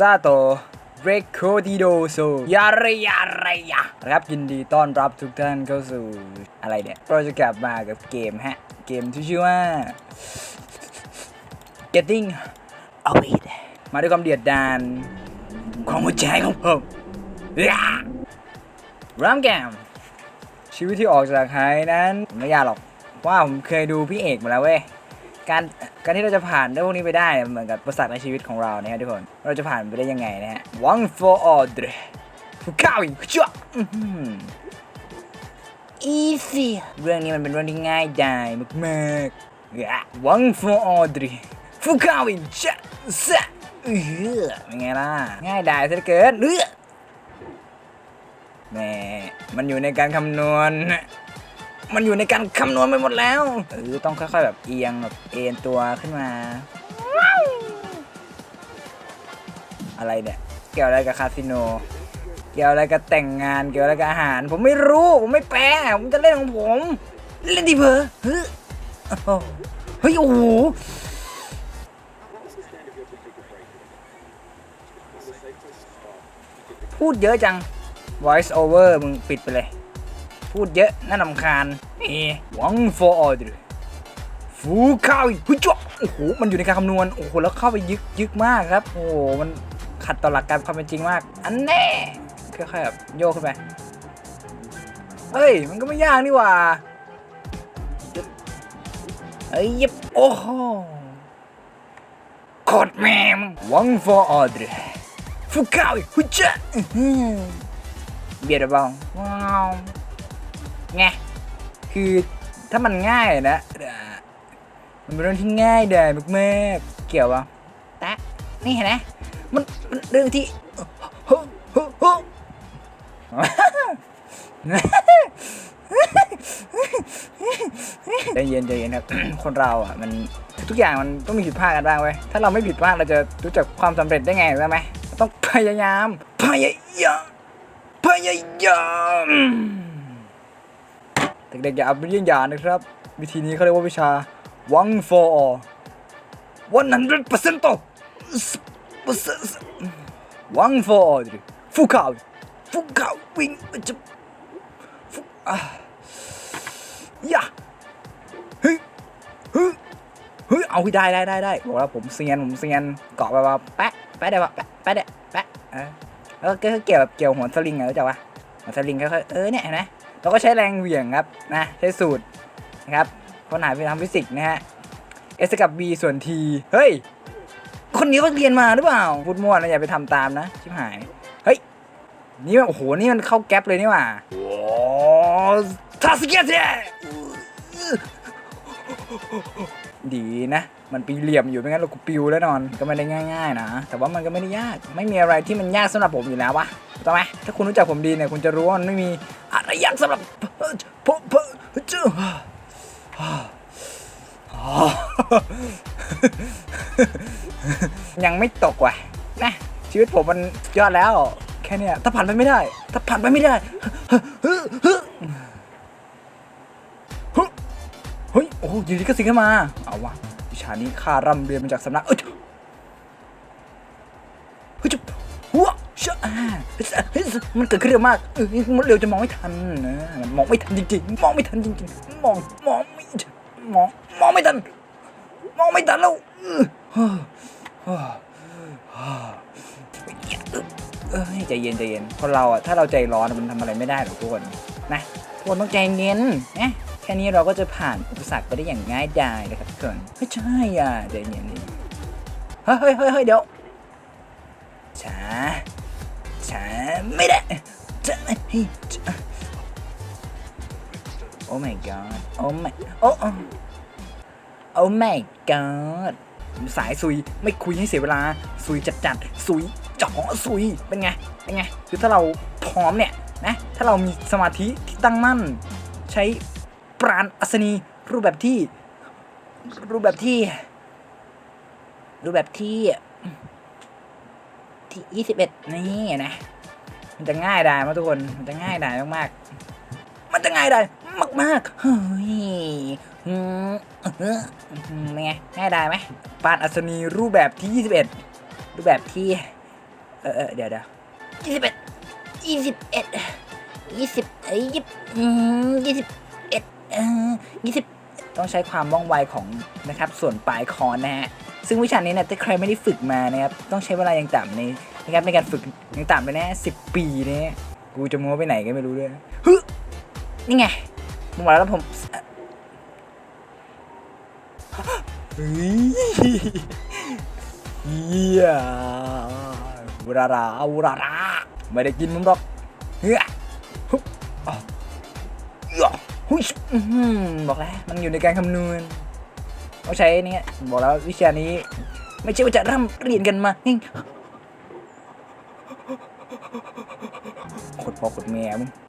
ซาโตเรคโคดิโดโซยาระยาระยะครับยินดีต้อนรับทุกท่านเข้าสู่อะไรเนี่ยเราจะกลับมากับเกมฮะ เกมที่ชื่อว่า Getting Away มาด้วยความเดือดดานของหัวใจของผมรามแกม ชีวิตที่ออกจากไฮนั้นไม่ยากหรอกเพราะว่าผมเคยดูพี่เอกมาแล้วเว้ย การการที่เราจะผ่านเรื่องพวกนี้ไปได้เหมือนกับประสาทในชีวิตของเรานะฮะทุกคน เราจะผ่านไปได้ยังไงนะฮะ one for order ฟูก้าวอีกชั่วอื้อหือ easy เรื่องนี้มันเป็นเรื่องที่ง่ายดายมากๆอะ one for order ฟูก้าวอีกชั่วซะเออเป็นไงล่ะ ง่ายดายซะเหลือเกินเออแหม่มันอยู่ในการคำนวณ มันอยู่ในการคำนวณไปหมดแล้วเออต้องค่อยๆแบบเอียงแบบเอ็นตัวขึ้นมา อะไรเนี่ยเกี่ยวอะไรกับคาสิโน เกี่ยวอะไรกับแต่งงานเกี่ยวอะไรกับอาหาร ผมไม่รู้ผมไม่แปลผมจะเล่นของผม เล่นดีเพอเฮ้ยโอ้โหเฮ้ยโอ้โหพูดเยอะจัง voice over มึงปิดไปเลย พูดเยอะน่ารำคาญนี่หวัง for order ฟูข้าวอีกหุ้ยจ๊ะโอ้โหมันอยู่ในการคำนวณโอ้โหแล้วเข้าไปยึกยึกมากครับ โอ้โหมันขัดต่อหลักการความเป็นจริงมาก อันแน่ค่อยๆแบบโยกขึ้นไปเฮ้ย มันก็ไม่ยากนี่ว่ายึบเอ้ยยิบโอ้โหโคตรแมมหวัง for order ฟูข้าวอีกหุ้ยจ๊ะอื้อหือเบียดบาๆว้าว ไงคือถ้ามันง่ายนะมันเป็นเรื่องที่ง่ายได้มากๆเกี่ยวป่ะตะนี่เห็นไหมมันมันเรื่องที่โอ้โหใจเย็นใจเย็นครับ คนเราอะ มันทุกอย่างมันต้องมีผิดพลาดกันบ้างเว้ยถ้าเราไม่ผิดพลาดเราจะรู้จักความสำเร็จได้ไงรู้ไหมต้องพยายาม พยายาม พยายาม เด็กๆอย่าเอาเป็นเยี่ยงอย่างนะครับ วิธีนี้เขาเรียกว่าวิชา one for all 100%เปอร์ one for all ดิฟูข่าวฟูข่าววิ่งจะฟูอะยะเฮ้ยเฮ้ยเฮ้ยเอาให้ได้ได้ได้ได้บอกแล้วผมเซียนผมเซียนเกาะไปว่าแปะแปะได้ปะแปะแปะได้แปะแล้วก็เกี่ยวแบบเกี่ยวหัวสลิงไงรู้จักปะหัวสลิงค่อยๆเออเนี่ยเห็นไหม เราก็ใช้แรงเหวี่ยงครับนะใช้สูตรนะครับคนหาไปทำฟิสิกส์นะฮะ S กับ B ส่วน T เฮ้ย คนนี้เขาเรียนมาหรือเปล่าพูดมั่วนะอย่าไปทำตามนะชิบหายเฮ้ยนี่มันโอ้โหนี่มันเข้าแก๊ปเลยนี่หว่าโอ้ทัสเกตดีนะ มันปีเหลี่ยมอยู่ไม่งั้นเรากูปิวแล้วนอนก็ไม่ได้ง่าย ๆ นะ แต่ว่ามันก็ไม่ได้ยาก ไม่มีอะไรที่มันยากสำหรับผมอยู่แล้ววะถูกต้องไหมถ้าคุณรู้จักผมดีเนี่ยคุณจะรู้ว่ามันไม่มี อะไรยากสำหรับผมเจ้ายังไม่ตกว่ะนะชีวิตผมมันยอดแล้ว แค่เนี้ยถ้าผ่านไปไม่ได้ ถ้าผ่านไปไม่ได้เฮ้ยโอ้โหอยูดีก็สิงขึ้นมา เอาวะวิชานี้ข้าร่ำเรียนมาจากสำนักเอ้ย มันเกิดขึ้นเร็วมากเออมันเร็วจะมองไม่ทันนะมันมองไม่ทันจริงๆ มองไม่ทันจริงๆ มอง มองไม่ทันมอง มองไม่ทัน มองไม่ทันแล้วเออเออใจเย็นใจเย็น คนเราอะ ถ้าเราใจร้อนมันทำอะไรไม่ได้หรอกทุกคนนะทุกคนต้องใจเย็นนะแค่นี้เราก็จะผ่านอุปสรรคไปได้อย่างง่ายดายนะครับทุกคนไม่ใช่อะใจเย็นดิเฮ้ยเฮ้ยเฮ้ยเฮ้ยเดี๋ยวช้า ช้าไม่ได้ช้าเฮ้ยช้าโอ้ my god โอ้ my โอ้โอ้ my god สายซุยไม่คุยให้เสียเวลาซุยจัดจัดซุยจ่อซุยเป็นไงเป็นไงคือถ้าเราพร้อมเนี่ยนะถ้าเรามีสมาธิที่ตั้งมั่น ใช้ปราณอัศนีรูปแบบที่ รูปแบบที่ รูปแบบที่ ที่ยี่สิบเอ็ดนี่นะ มันจะง่ายได้มาทุกคน มันจะง่ายได้มากๆ มันจะง่ายได้มากๆ เฮ้ยอืมเป็นไง ง่ายได้ไหมปานอัศนีรูปแบบที่ 21 รูปแบบที่อเออเดี๋ยวเดี๋ยวยี่สิบเอ็ดยี่สิบเอ็ดยี่สิบเอ้ยยี่อืมยี่สิบเอ็ดยี่สิบต้องใช้ความว่องไวของนะครับ ส่วนปลายคอนนะฮะ ซึ่งวิชานี้เนี่ยถ้าใครไม่ได้ฝึกมานะครับต้องใช้เวลาอย่างต่ำในนะครับในการฝึกอย่างต่ำเลยนะสิบปีเนี่ยกูจะมัวไปไหนก็ไม่รู้ด้วยฮึนี่ไงมึงบอกแล้วผมเฮ้ยเฮียอุราราอุราราไม่ได้กินมึงหรอกเฮ้ยฮึอ๋อเอ้อหุ้ยบอกแล้วมันอยู่ในการคำนวณ ต้องใช้เนี่ยบอกแล้ววิชานี้ ไม่ใช่ว่าจะร่ำเรียนกันมานี่ขดพ่อขดแม่มึง